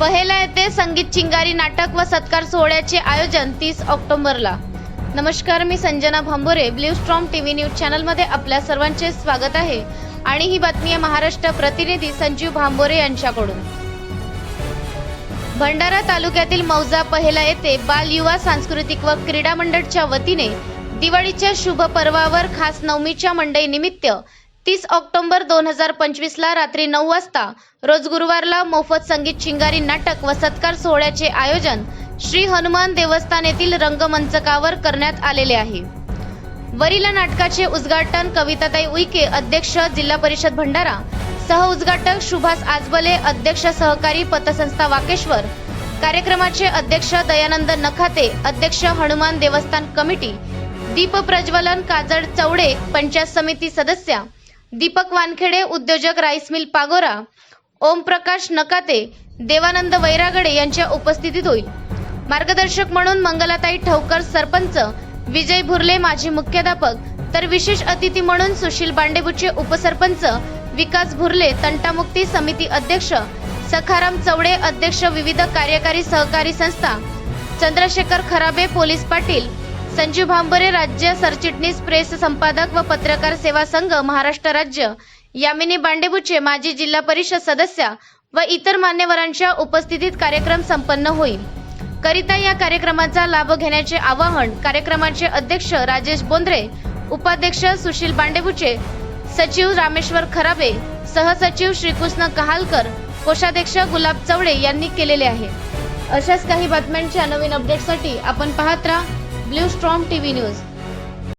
पहेला येथे संगीत चिंगारी नाटक व सत्कार सोहळ्याचे आयोजन तीस ऑक्टोबरला. नमस्कार मी Sanjana Bhambore blue storm TV V news चॅनलमध्ये आपल्या सर्वांचे स्वागत आहे. आणि ही बातमी आहे महाराष्ट्र प्रतिनिधी संजीव भांबोरे यांच्याकडून. भंडारा तालुक्यातील मौजा पहेला येथे बाल युवा सांस्कृतिक व क्रीडा मंडळच्या वतीने दिवाळीच्या शुभ पर्वावर खास नवमीच्या मंडईनिमित्त तीस ऑक्टोबर दोन हजार पंचवीसला रात्री नऊ वाजता रोज गुरुवारला मोफत संगीत शिंगारी नाटक व सत्कार सोहळ्याचे आयोजन श्री हनुमान देवस्थान येथील रंगमंचकावर करण्यात आलेले आहे. वरील नाटकाचे उद्घाटन कविताताई उईके अध्यक्ष जिल्हा परिषद भंडारा सह उद्घाटक सुभाष आजबले अध्यक्ष सहकारी पतसंस्था वाकेश्वर कार्यक्रमाचे अध्यक्ष दयानंद नखाते अध्यक्ष हनुमान देवस्थान कमिटी दीप प्रज्वलन काजळ चवडे पंचायत समिती सदस्या दीपक वानखेडे उद्योजक राईस मिल पागोरा ओमप्रकाश नकाते देवानंद वैरागडे यांच्या उपस्थितीत होईल. मार्गदर्शक म्हणून मंगलाताई ठवकर सरपंच विजय भुर्ले माजी मुख्याध्यापक तर विशेष अतिथी म्हणून सुशील बांडेबुचे उपसरपंच विकास भुर्ले तंटामुक्ती समिती अध्यक्ष सखाराम चौडे अध्यक्ष विविध कार्यकारी सहकारी संस्था चंद्रशेखर खराबे पोलीस पाटील संजीव भांबरे राज्य सरचिटणीस प्रेस संपादक व पत्रकार सेवा संघ महाराष्ट्र राज्य. यामिनी बांडेबुचे माजी जिल्हा परिषद सदस्या व इतर मान्यवरांच्या उपस्थितीत कार्यक्रम संपन्न होईल. करिता या कार्यक्रमाचा लाभ घेण्याचे आवाहन कार्यक्रमाचे अध्यक्ष राजेश बोंद्रे उपाध्यक्ष सुशील बांडेबुचे सचिव रामेश्वर खराबे सहसचिव श्रीकृष्ण कहालकर कोषाध्यक्ष गुलाब चवडे यांनी केलेले आहे. अशाच काही बातम्यांच्या नवीन अपडेटसाठी आपण पाहत राहा. Blue storm TV news